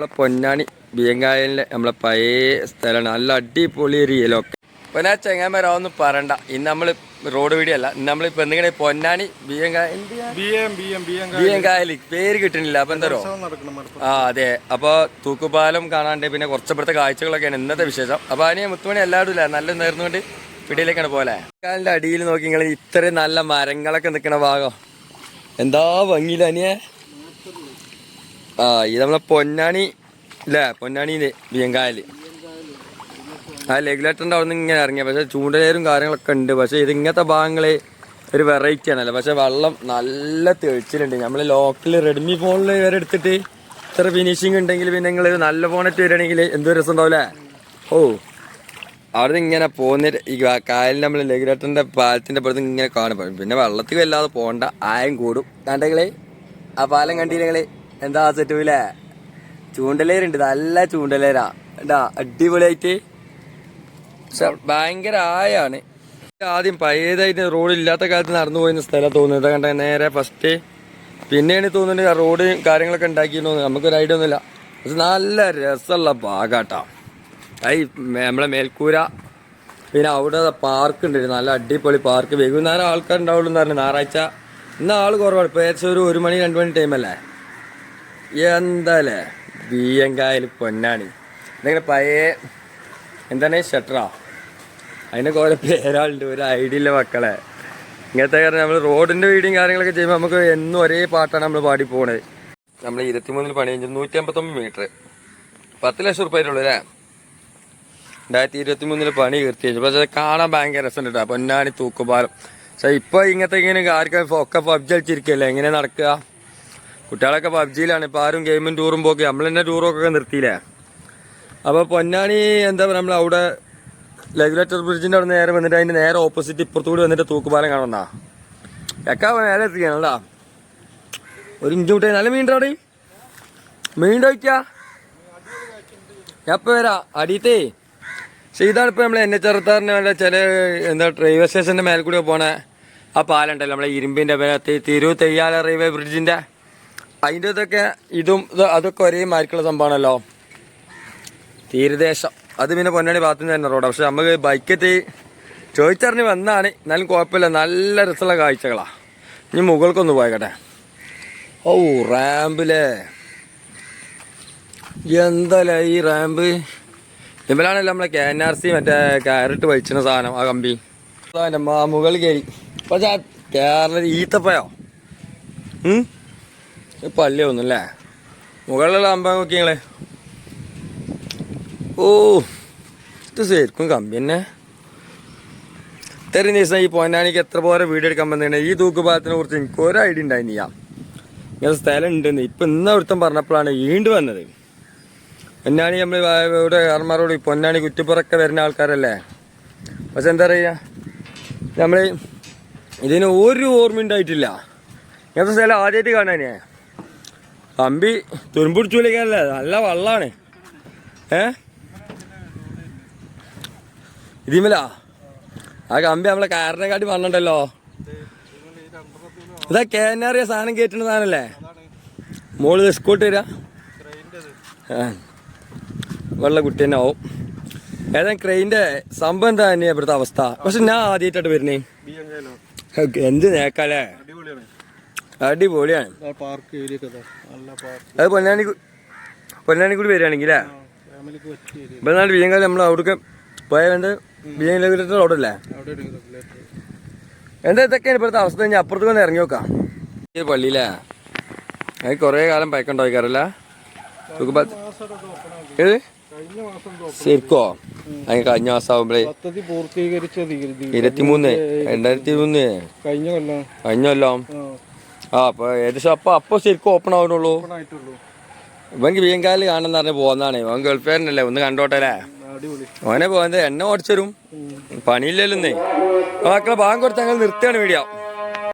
നമ്മളെ പൊന്നാണി ബിയങ്കായലിലെ നമ്മളെ പഴയ സ്ഥലമാണ്. നല്ല അടിപൊളി ഏരിയയിലൊക്കെ പിന്നെ ആ ചെങ്ങാമരാവൊന്നും പറയണ്ട. ഇന്ന് നമ്മൾ റോഡ് വീഡിയോ അല്ല. ഇന്ന് നമ്മളിപ്പോൾ എന്തെങ്കിലും പൊന്നാണി ബിയങ്കായൽ പേര് കിട്ടുന്നില്ല. അപ്പം എന്തോ ആ അതെ. അപ്പോൾ തൂക്കുപാലം കാണാണ്ട് പിന്നെ കുറച്ചപ്പുറത്തെ കാഴ്ചകളൊക്കെയാണ് ഇന്നത്തെ വിശേഷം. അപ്പോൾ അതിന് മുത്തുമണി എല്ലാവരും ഇല്ല? നല്ല നേർന്നുകൊണ്ട് പിടിയിലേക്കാണ് പോലെ കാലിന്റെ അടിയിൽ നോക്കി നിങ്ങൾ ഇത്രയും നല്ല മരങ്ങളൊക്കെ നിൽക്കുന്ന ഭാഗം. എന്താ ഭംഗിയില്ല അനിയെ? ആ ഇത് നമ്മളെ പൊന്നാണി അല്ലേ പൊന്നാണിയിൽ ബിയങ്കായൽ. ആ ലെഗുലേറ്ററിന്റെ അവിടെ നിന്ന് ഇങ്ങനെ ഇറങ്ങിയ പക്ഷേ ചൂണ്ടലേരും കാര്യങ്ങളൊക്കെ ഉണ്ട്. പക്ഷേ ഇത് ഇങ്ങനത്തെ ഭാഗങ്ങൾ ഒരു വെറൈറ്റി ആണല്ലോ. പക്ഷെ വെള്ളം നല്ല തെളിച്ചിലുണ്ട്. നമ്മൾ ലോക്കൽ റെഡ്മി ഫോണിൽ വരെ എടുത്തിട്ട് ഇത്ര ഫിനിഷിംഗ് ഉണ്ടെങ്കിൽ പിന്നെ നിങ്ങൾ നല്ല ഫോണിട്ട് വരികയാണെങ്കിൽ എന്തോ രസം ഉണ്ടാവില്ലേ ഓ അവിടെ നിന്ന് ഇങ്ങനെ പോകുന്ന ഈ കായലിൽ നമ്മൾ ലെഗുലേറ്ററിന്റെ പാലത്തിന്റെ പുറത്ത് ഇങ്ങനെ കാണും. പിന്നെ വെള്ളത്തിൽ വല്ലാതെ പോകണ്ട ആയം കൂടും. കണ്ടെങ്കിലേ ആ പാലം കണ്ടില്ലെങ്കിലേ എന്താ സെറ്റുമില്ലേ ചൂണ്ടലേരുണ്ട് നല്ല ചൂണ്ടലേരാ. എന്താ അടിപൊളിയായിട്ട്? ഭയങ്കര ആയാണ്. ആദ്യം പഴയതായിട്ട് റോഡ് ഇല്ലാത്ത കാലത്ത് നടന്നു പോയിരുന്ന സ്ഥലം തോന്നുന്നത് കണ്ട നേരെ ഫസ്റ്റ് പിന്നെയാണ് തോന്നുന്നത് റോഡ് കാര്യങ്ങളൊക്കെ ഉണ്ടാക്കിയിരുന്നു നമുക്കൊരു ഐഡിയ ഒന്നുമില്ല. പക്ഷെ നല്ല രസമുള്ള ഭാഗാട്ടാ. ഐ നമ്മളെ മേൽക്കൂര. പിന്നെ അവിടെ പാർക്ക് ഉണ്ട്. നല്ല അടിപൊളി പാർക്ക് വൈകുന്നേരം ആൾക്കാരുണ്ടാവുള്ളൂ എന്ന് പറഞ്ഞു ഞായറാഴ്ച. ഇന്ന് ആൾ കുറവാണ്. ഇപ്പോൾ ഏകദേശം ഒരു ഒരു മണി രണ്ട് മണി ടൈമല്ലേ എന്താല്ലേ ബിയങ്കായൽ പൊന്നാണി. എന്തെങ്കിലും പഴയ എന്താണ്? ഷട്ടറാ? അതിന്റെ കുറെ പേരാളുണ്ട്. ഒരു ഐഡിയ ഇല്ല മക്കളെ. ഇങ്ങനത്തെ കാരണം നമ്മൾ റോഡിന്റെ വീടും കാര്യങ്ങളൊക്കെ ചെയ്യുമ്പോൾ നമുക്ക് എന്നും ഒരേ പാട്ടാണ് നമ്മൾ പാടി പോണത്. നമ്മൾ ഇരുപത്തിമൂന്നിൽ പണി കഴിഞ്ഞു നൂറ്റി അമ്പത്തൊമ്പത് മീറ്റർ. പത്ത് ലക്ഷം റുപ്യ ഉള്ളൂ അല്ലേ? രണ്ടായിരത്തി ഇരുപത്തി മൂന്നിൽ പണി കീർത്തി വെച്ചു പക്ഷെ കാണാൻ ഭയങ്കര രസമുണ്ട് കേട്ടോ. പൊന്നാണി തൂക്കുപാലം. പക്ഷെ ഇപ്പൊ ഇങ്ങനത്തെ ഇങ്ങനെ ആർക്കും ഒക്കെ പബ്ജി കളിച്ചിരിക്കല്ലേ? എങ്ങനെ നടക്കുക? കുട്ടികളൊക്കെ പബ്ജിയിലാണ്. ഇപ്പൊ ആരും ഗെയിമും ടൂറും പോക്കി. നമ്മൾ തന്നെ ടൂറൊക്കെ നിർത്തിയില്ലേ? അപ്പോൾ പൊന്നാണി എന്താ പറയുക നമ്മൾ അവിടെ ലെഗുലേറ്റർ ബ്രിഡ്ജിന്റെ അവിടെ നേരെ വന്നിട്ട് അതിന്റെ നേരെ ഓപ്പോസിറ്റ് ഇപ്പുറത്തുകൂടി വന്നിട്ട് തൂക്കുപാലം കാണുന്നാ എക്കാ നേരെ എത്തിക്കാണല്ലോ ഒരു ഇഞ്ച് കൂട്ടി. നല്ല മീൻ അവിടെ? മീൻ കഴിക്കാ എപ്പോൾ വരാം. അടിയത്തേ പക്ഷെ ഇതാണ് നമ്മളെ എൻ എച്ച് അറുപത്താറിന് വേണ്ട ചില എന്താ റെയിൽവേ സ്റ്റേഷന്റെ മേലെ കൂടി പോണേ. ആ പാലുണ്ടല്ലോ നമ്മളെ ഇരുമ്പിന്റെ മേലത്തെ തിരു തെയ്യാല റെയിൽവേ ബ്രിഡ്ജിന്റെ അതിന്റെ ഇതൊക്കെ ഇതും ഇത് അതൊക്കെ ഒരേ മാരിക്കുള്ള സംഭവമാണല്ലോ. തീരദേശം. അത് പിന്നെ പൊന്നാണി ഭാഗത്തു നിന്ന് തന്നെ റോഡാണ് പക്ഷെ നമുക്ക് ബൈക്കറ്റ് ചോദിച്ചറിഞ്ഞ് വന്നാണ്. എന്നാലും കുഴപ്പമില്ല. നല്ല രസമുള്ള കാഴ്ചകളാണ് ഇനി മുകൾക്കൊന്ന് പോയക്കട്ടെ. ഓ റാമ്പിലേ എന്തല്ലേ ഈ റാമ്പ് ഇവലാണല്ലോ നമ്മളെ കെ എൻ ആർ സി മറ്റേ ക്യാരറ്റ് വലിച്ചിന സാധനം ആ കമ്പി. അതാ മാ മുകളിൽ കയറി. പക്ഷെ കേരള ഈത്തപ്പയോ ഉം ഒന്നും അല്ലേ മുകളിലുള്ള അമ്പ നോക്കി നിങ്ങളെ. ഓ ഇത് ശരിക്കും കമ്പി തന്നെ. ഇത്രയും ദിവസം ഈ പൊന്നാനിക്ക് എത്ര പോലെ വീഡിയോ എടുക്കാൻ വന്നിട്ടുണ്ട്. ഈ തൂക്കുപാലത്തിനെ കുറിച്ച് എനിക്ക് ഒരു ഐഡിയ ഉണ്ടായിരുന്നില്ല. ഇങ്ങനെ സ്ഥലം ഉണ്ടെന്ന് ഇപ്പം ഇന്ന് ഒരുത്തം പറഞ്ഞപ്പോഴാണ് വീണ്ടും വന്നത്. പൊന്നാണി നമ്മൾ ഇവിടെ ആർമാരോട് പൊന്നാണി കുറ്റിപ്പുറക്കെ വരുന്ന ആൾക്കാരല്ലേ? പക്ഷെ എന്താ പറയുക? നമ്മൾ ഇതിന് ഒരു ഓർമ്മ ഉണ്ടായിട്ടില്ല ഇങ്ങനത്തെ സ്ഥലം ആദ്യമായിട്ട് കാണാനേ? കമ്പി തുരുമ്പിടിച്ചുവിളിക്കാനല്ലേ നല്ല വള്ളാണ്. ഏ? ഇതിമല? ആ കമ്പി നമ്മളെ കാരനെക്കാട്ടി പറഞ്ഞിട്ടല്ലോ ഇതാ കേനറിയ സാധനം കയറ്റുന്ന സാധനല്ലേ? മോൾ സ്കൂട്ട് വരിക ആ. വെള്ള കുട്ടി തന്നെ ആവും. ഏതാ ക്രെയിന്റെ സംഭവം എന്താ തന്നെയാണ് ഇവിടുത്തെ അവസ്ഥ? പക്ഷെ ഞാൻ ആദ്യമായിട്ടായിട്ട് വരുന്നേ. എന്ത് നേക്കാലേ? അടിപൊളിയാണ്. പാർക്ക് ഏരിയ നല്ല പാർക്ക്. അത് പൊന്നാനി പൊന്നാനി കൂടി നാട് ഏരിയ. ഇപ്പൊ നാളെ ബിയങ്കാലം നമ്മൾ അവിടേക്ക് പോയത് വേണ്ട ബിയങ്കാല റോഡ് അല്ലേ അവിടെ എന്താ ഇതൊക്കെയാണ് ഇപ്പോഴത്തെ അവസ്ഥ? കഴിഞ്ഞാൽ അപ്പുറത്ത് കൊണ്ട് ഇറങ്ങി നോക്കാം. ഈ പള്ളിയിലേ. അത് കുറേ കാലം ഓപ്പൺ ആക്കി ഏത്? ശരിക്കോ? അതിന് കഴിഞ്ഞ മാസം ആവുമ്പോഴേ. ഇരുപത്തിമൂന്ന്. രണ്ടായിരത്തി മൂന്ന് കഴിഞ്ഞ കൊല്ലം. കഴിഞ്ഞ ആ. ആ അപ്പൊ ഏകദേശം അപ്പൊ അപ്പൊ ശരിക്കും ഓപ്പൺ ആയിട്ടുള്ളൂ. ഇവൻ ബിയങ്കാലിൽ കാണുന്ന പറഞ്ഞ് പോകുന്നതാണ് അവൻ ഗൾഫേറിനല്ലേ ഒന്ന് കണ്ടോട്ടെ അല്ലേ? ഓനെ പോകുന്നത് എണ്ണ ഓടിച്ചരും. പണിയില്ലല്ലോ മക്കളെ ഭാഗം കൊടുത്ത് ഞങ്ങൾ നിർത്തിയാണ് വീഡിയോ